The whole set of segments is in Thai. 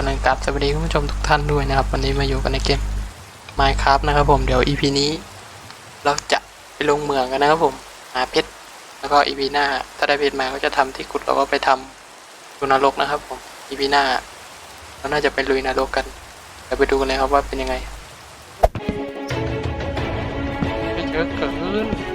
อนกราบสวัสดีคุณผู้ชมทุกท่านด้วยนะครับ วันนี้มาอยู่กันในเกม Minecraft นะครับผม เดี๋ยว EP นี้เราจะไปลงเมืองกันนะครับผม หาเพชร แล้วก็ EP หน้า ถ้าได้เพชรมาก็จะทำที่ขุดเราก็ไปทำดูนรกนะครับผม EP หน้าเราน่าจะไปลุยนรกกัน เดี๋ยวไปดูกันเลยครับว่าเป็นยังไงไม่เยอะเกิน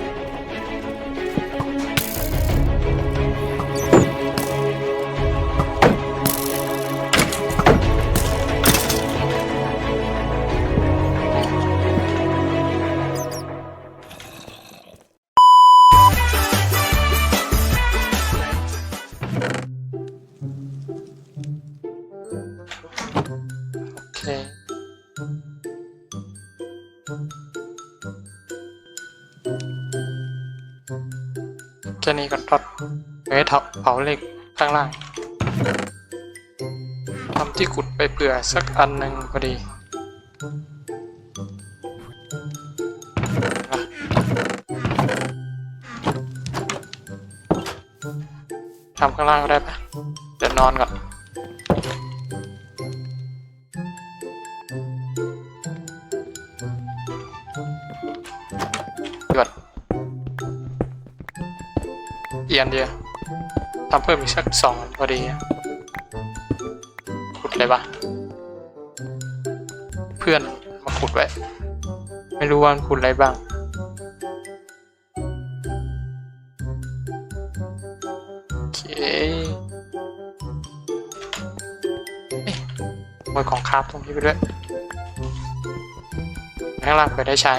แค่นี้ก่อนทอดเฮ้ยเผาเผาเหล็กข้างล่างทำที่ขุดไปเปื่อสักอันหนึ่งพอดีทำข้างล่างก็ได้ปะเดี๋ยวนอนก่อน เอียนเดียวทำเพิ่มอีกสักสองพอดีขุดเลยปะเพื่อนมาขุดไว้ ไม่รู้ว่ามันขุดอะไรบ้างโอเคเอ๊ะมวยของคราฟตรงนี้ไปด้วยข้างล่างเผื่อได้ใช้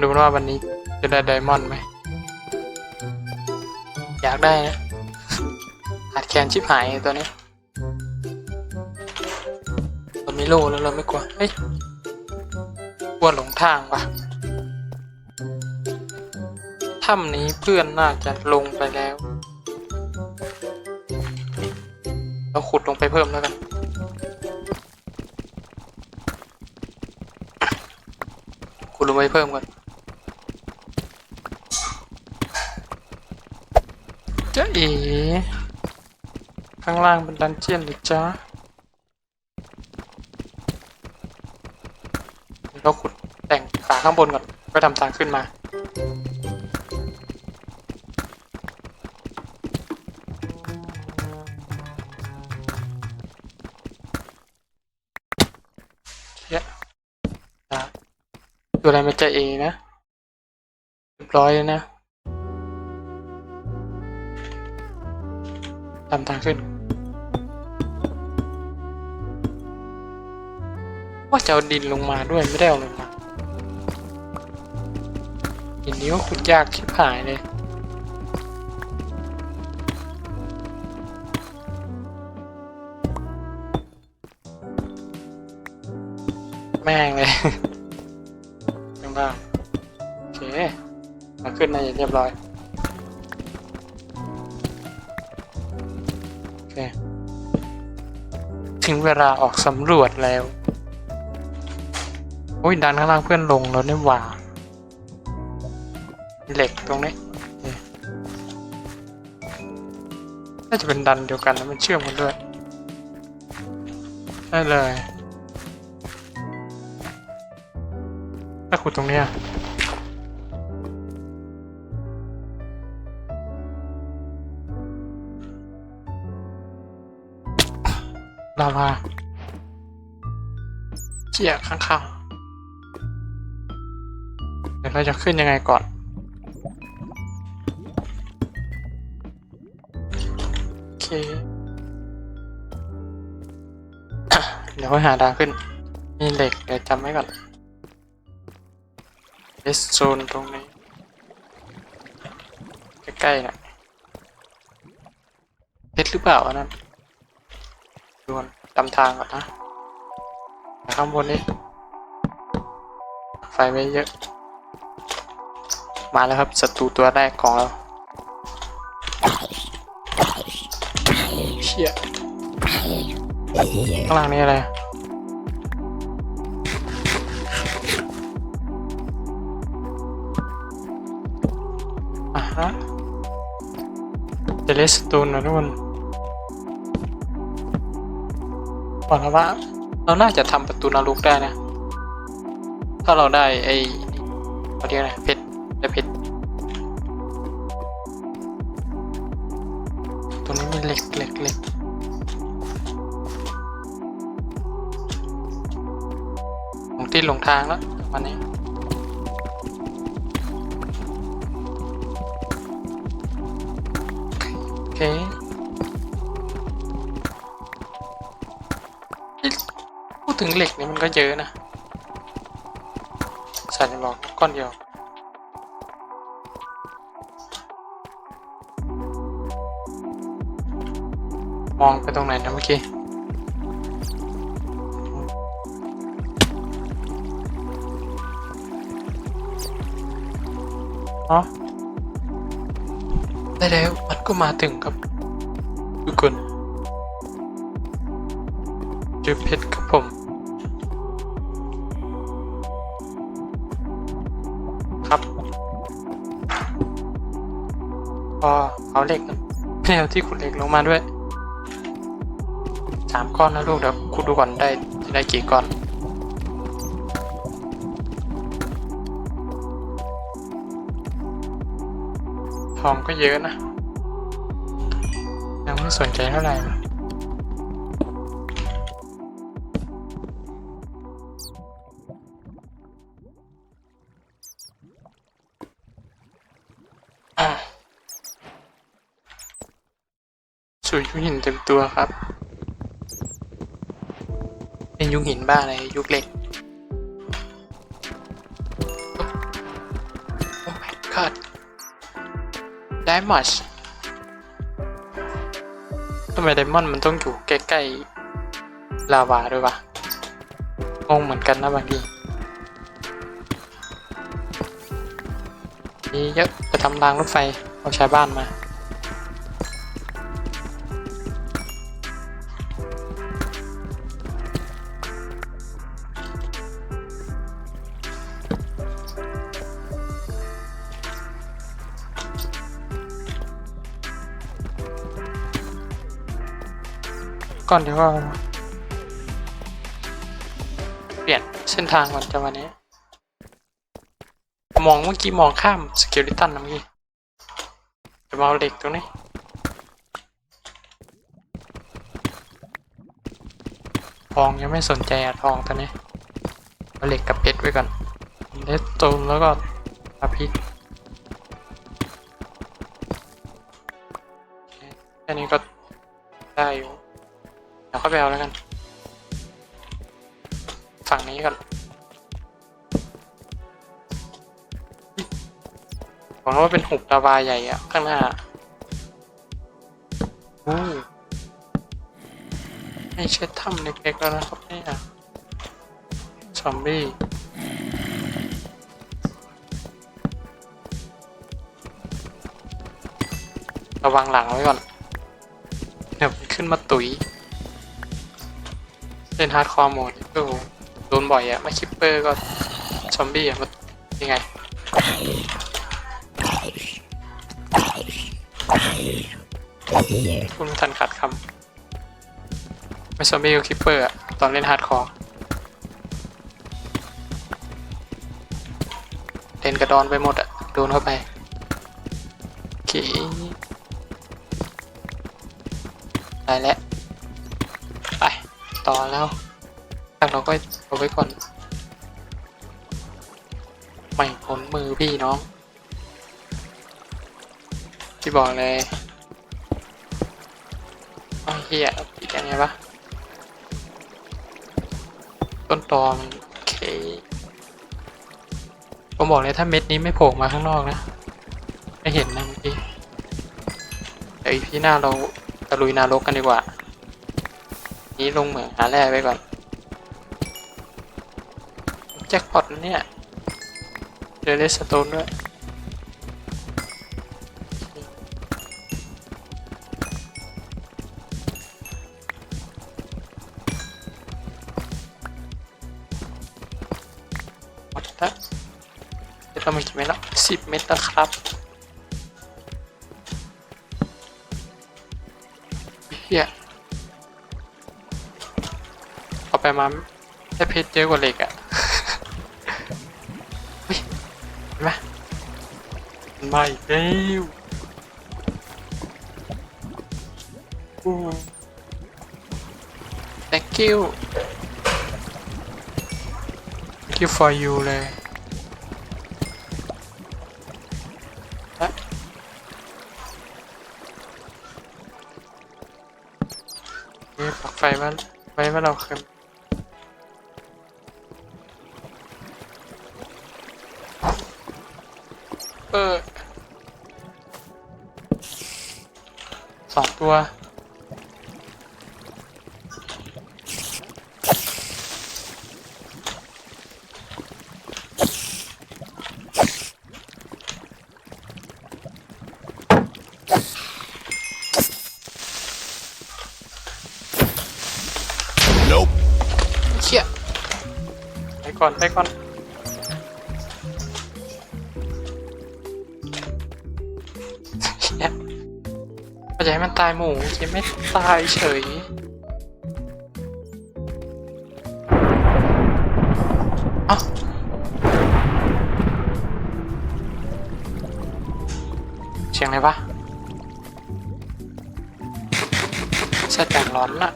ดูว่าวันนี้ จะได้ไดมอนด์ไหม อยากได้นะขาดแคลนชิบหายตัวนี้เรามีโล่แล้วเราไม่กลัว เฮ้ย กลัวหลงทางปะถ้ำนี้เพื่อนน่าจะลงไปแล้ว เราขุดลงไปเพิ่มแล้วกันขุดลงไปเพิ่มก่อน จ๊ะเอ๋ข้างล่างเป็นดันเจียนหรือจ๊ะเราขุดแต่งฝาข้างบนก่อนก็ทำทางขึ้นมาเย้ะตัวอะไรมาจะเอนะเรียบร้อยเลยนะำทางขึ้น ว่าจะเอาดินลงมาด้วยไม่ได้เอาลงมาดินนี้ก็ขุดยากชิบหายเลยแม่งเลยยังบ้างโอเค มาขึ้นในเรียบร้อย ถึงเวลาออกสำรวจแล้วโอ้ยดันข้างล่างเพื่อนลงแล้วเนี่หว่ามีเหล็กตรงนี้น่าจะเป็นดันเดียวกันแล้วมันเชื่อมกันด้วยได้เลยถ้าขุดตรงนี้าวาเจียข้างข้างเดี๋ยวเราจะขึ้นยังไงก่อน โอเค เดี๋ยวค่อยหาทาขึ้น มีเหล็ก เดี๋ยวจำไว้ก่อนเอสโซนตรงนี้ ใกล้ๆน่ะเพชรหรือเปล่าอันนั้นดวน จำทางก่อนนะข้างบนนี้ไฟไม่เยอะ มาแล้วครับศัตรูตัวแรกของเราเชี่ยข้างล่างนี่อะไรอะฮะเจเลสตูนนะทุกคน บอกแล้วว่า เราน่าจะทำประตูนรกได้นะ ถ้าเราได้ไอ้เขาเรียกอะไรเพชรได้เพชรตรงนี้มีเหล็กเหล็กเหล็กของที่หลงทางแล้ววันนี้โอเค ดถึงเหล็กนี่มันก็เยอะนะใส่ในบอกก้อนเดียวมองไปตรงไหนนะเมื่อกี้ อ๋อ ได้แล้วมันก็มาถึงครับ ทุกคนเจอเพชรครับผม ครับก็เอาเหล็กกันแนวที่ขุดเหล็กลงมาด้วยสามก้อนนะลูกเดี๋ยวขุดดูก่อนได้ได้กี่ก้อนทองก็เยอะนะ ยังไม่สนใจเท่าไหร่ สวยยุคหินเต็มตัวครับ เป็นยุคหินบ้าอะไรยุคเหล็กโอ้ my god ไดมอนด์ทำไมไดมอนด์มันต้องอยู่ใกล้ๆลาวาด้วยวะงงเหมือนกันนะบางทีมีเยอะไปทำรางรถไฟเอาชาวบ้านมา ก่อนเดี๋ยวก็เปลี่ยนเส้นทางก่อนจังหวะนี้ มองเมื่อกี้มองข้ามสเกลิตันนะเมื่อกี้จะมาเอาเหล็กตรงนี้ทองยังไม่สนใจอะทองตอนนี้เอาเหล็กกับเพชรไว้ก่อนเลสโตนแล้วก็อาพิษแค่นี้ก็ได้อยู่ เดี๋ยวเข้าไปเอาแล้วกัน ฝั่งนี้ก่อนผมว่าเป็นหุบลาวาใหญ่อะข้างหน้าอู้ไม่ใช่ถ้ำเล็กๆแล้วนะครับเนี่ยซอมบี้ระวังหลังไว้ก่อนเดี๋ยวมันขึ้นมาตุ๋ย เล่นฮาร์ดคอร์โหมดก็โหโดนบ่อยอะไมาคิปเปอร์ก็ซอมบี้อะมันยังไงพูดไม่ทันขาดคำไม่ซอมบี้ก็คิปเปอร์อะตอนเล่นฮาร์ดคอร์เล่นกระดอนไปหมดอะโดนเข้าไปโอเคได้แล้ว ต่อแล้วทางเราก็เอาไว้ก่อน ไม่พ้นมือพี่น้อง ที่บอกเลยไอ้เฮียปิดยังไงวะ ต้นตอมโอเค ผมบอกเลยถ้าเม็ดนี้ไม่โผล่มาข้างนอกนะ ไม่เห็นนะเมื่อกี้ เดี๋ยวอีพีหน้าเราตะลุยนรกกันดีกว่า นี้ลงเหมืองหาแร่ไว้ก่อนแจ็คพอตเนี่ยเดลเลสโตนด้วยหมดแล้วจะต้องมีกี่เม็ดแล้วสิบเม็ดแล้วครับเฮีย มาได้เพชรเยอะกว่าเหล็กอะ่ะเฮ้ยเห็นไหมมันมาอีกแล้วอู้ thank you thank you for you เลยฮะนี่ปักไฟไว้ไว้ว่าเราเคย สองตัว Nope. เชี่ยไปก่อน ไปก่อน มันตายหมูจะไม่ตายเฉย เอ้าเสียงอะไรปะเสียงแต่งร้อนอะ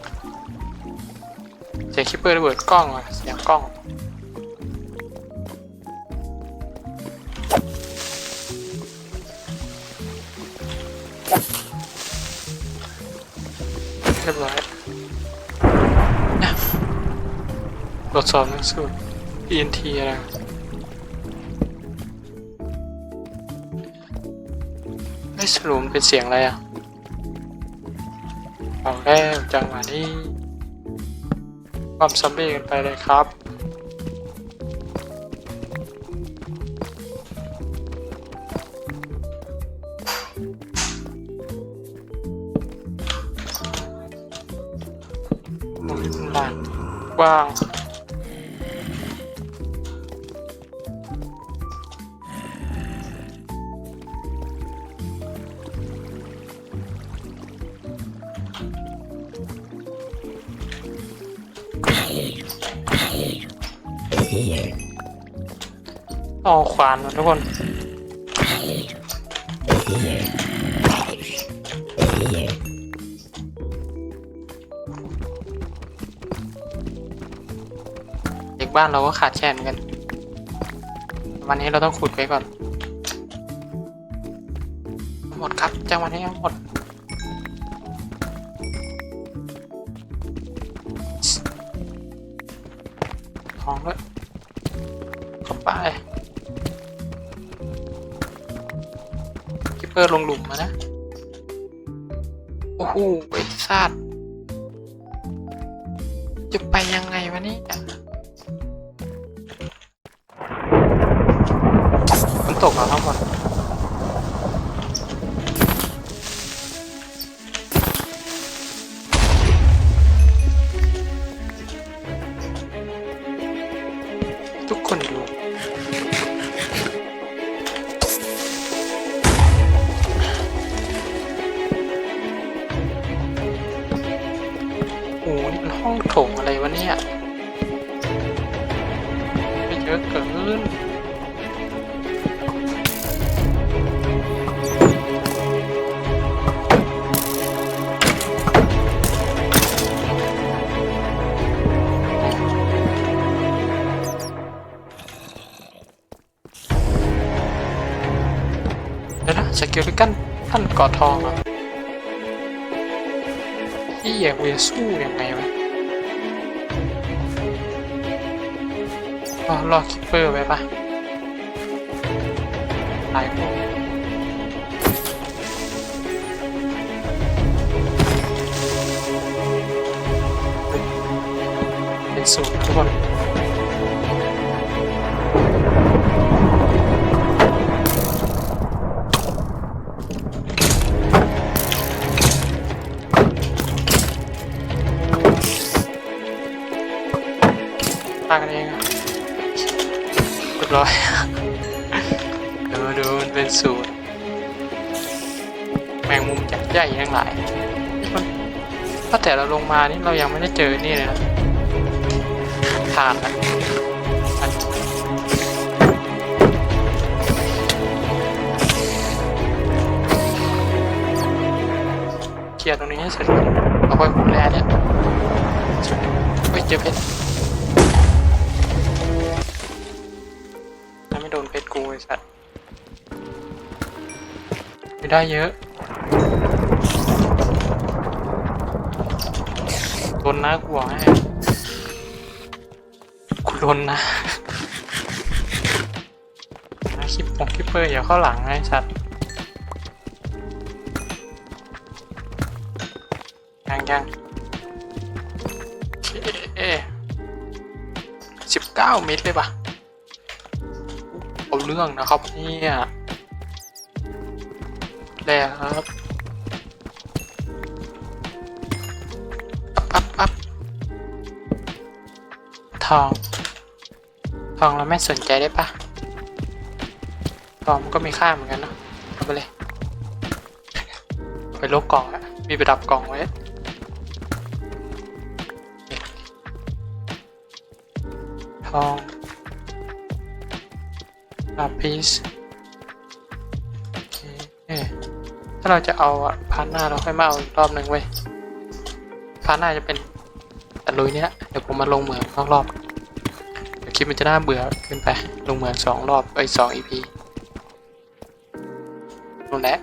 เสียงคิปเปอร์ระเบิดกล้องอะเสียงกล้อง รียบร้อยตรวจสอบหนังสือ ENT อะไรไอ้สรุปมันเป็นเสียงอะไรอะเอาแล้วจังหวะนี้ความซัมบี้กันไปเลยครับ มุมหลังกว้างเอาขวานมาทุกคน กบ้านเราก็ขาดแคลนเหมือนกัน วันนี้เราต้องขุดไว้ก่อน หมดครับจังหวันนี้หมดทองด้วยเข้าไปคิปเปอร์ลงหลุมมานะ โอ้โหไอ้สัตว์ ตกแล้วทั้งหมด สกิลลิกันท่านกอทองอะที่อยากเวียสู้ยังไงวะรอคิปเปอร์ไว้ปะตายพวกเป็นสูตรทุกคน ถ้าแต่เราลงมานี่เรายังไม่ได้เจอนี่เลยนะผ่านแล้วเคลียร์ตรงนี้ให้เสร็จเอาไว้ขุดแร่เนี่ยเฮ้ยเจอเพชรถ้าไม่โดนเพชรกูไอ้สัตว์ไม่ได้เยอะ โดนนะกูบอกให้กูโดนนะนะคลิปของคลิปเปอร์อย่าเข้าหลังนะไอ้สัตว์ยังยังโอเคสิบเก้าเมตรเลยปะเอาเรื่องนะครับเนี่ยแล้วครับ ทอง ทองเราไม่สนใจได้ปะทองมันก็มีค่าเหมือนกันเนาะเอาไปเลย ไปลบกล่องอะมีประดับกล่องไว้ทองลาปิสโอเคถ้าเราจะเอาอะพาร์ทหน้าเราค่อยมาเอาอีกรอบหนึ่งเว้ยพาร์ทหน้าจะเป็นตะลุยเนี้ยเดี๋ยวผมมาลงเหมืองสองรอบ ลิปมันจะน่าเบื่อเกินไป ลงเหมืองสองรอบไอ้สองอีพีนู่นแหละ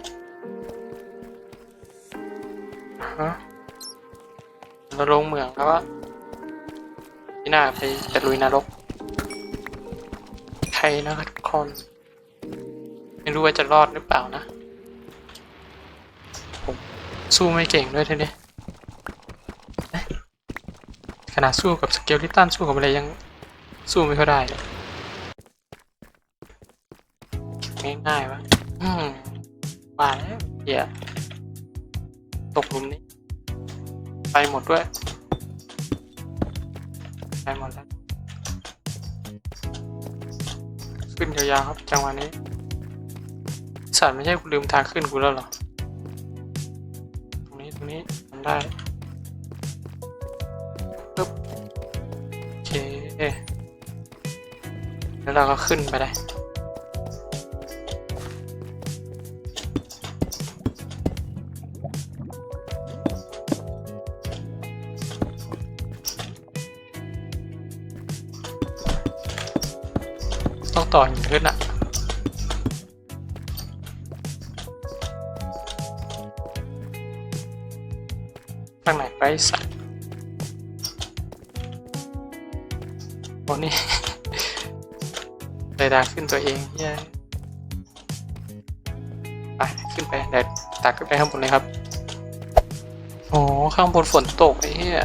ฮะเราลงเหมืองแล้วก็ที่หน้าไปตะลุยนรกใครนะครับทุกคน ไม่รู้ว่าจะรอดหรือเปล่านะ ผมสู้ไม่เก่งด้วยทีนี้เอ๊ะขนาดสู้กับสเกลลิตันสู้กับอะไรยัง สู้ไม่ค่อยได้เลยง่ายๆวะอืมมาแล้วเหี้ยตกหลุมนี้ ไปหมดด้วย ไปหมดแล้ว ขึ้นยาวๆครับ จังหวะนี้ สัตว์ไม่ใช่กูลืมทางขึ้นกูแล้วหรอ ตรงนี้ ตรงนี้ทำได้ เราก็ขึ้นไปได้ต้องต่อหินขึ้นอะทางไหนไปสัตว์โอ้นี่ ดาขึ้นตัวเองเหี้ยไปขึ้นไปเดี๋ยวตักขึ้นไปข้างบนเลยครับโอ้ข้างบนฝนตกไอ้เหี้ย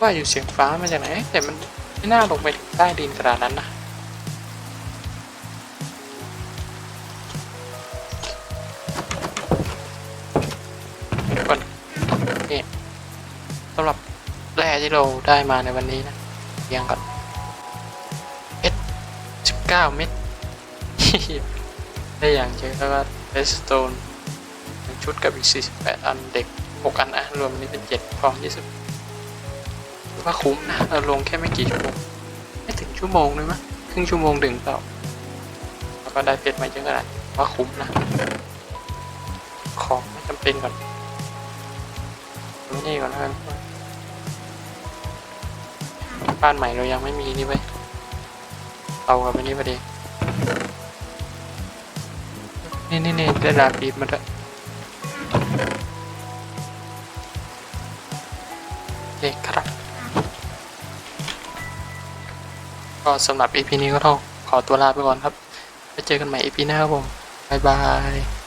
ว่าอยู่เสียงฟ้ามาจากไหนแต่มันไม่น่าลงไปถึงใต้ดินขนาดนั้นนะเดี๋ยวก่อนนี่สำหรับแร่ที่เราได้มาในวันนี้นะเรียงก่อน เก้าเม็ดได้อย่างเยอะแล้วก็เอสโตนหนึ่งชุดกับอีกสี่สิบแปดอันเด็กหกอันนะรวมนี้เป็นเจ็ดพร้อมยี่สิบว่าคุ้มนะเราลงแค่ไม่กี่ชั่วโมงไม่ถึงชั่วโมงเลยมั้ยครึ่งชั่วโมงถึงเปล่าแล้วก็ได้เพชรมาเยอะขนาดว่าคุ้มนะ ของไม่จำเป็นก่อนไม่นี่ก่อนแล้วกันบ้านใหม่เรายังไม่มีนี่ไว้ยากับอันนี้ประเดี๋ยวนี่นี่นี่ได้ดาบปีบมาด้วยเด็กครับ ก็สำหรับ EP นี้ก็ต้องขอตัวลาไปก่อนครับ ไปเจอกันใหม่ EP หน้าครับผม บ๊ายบาย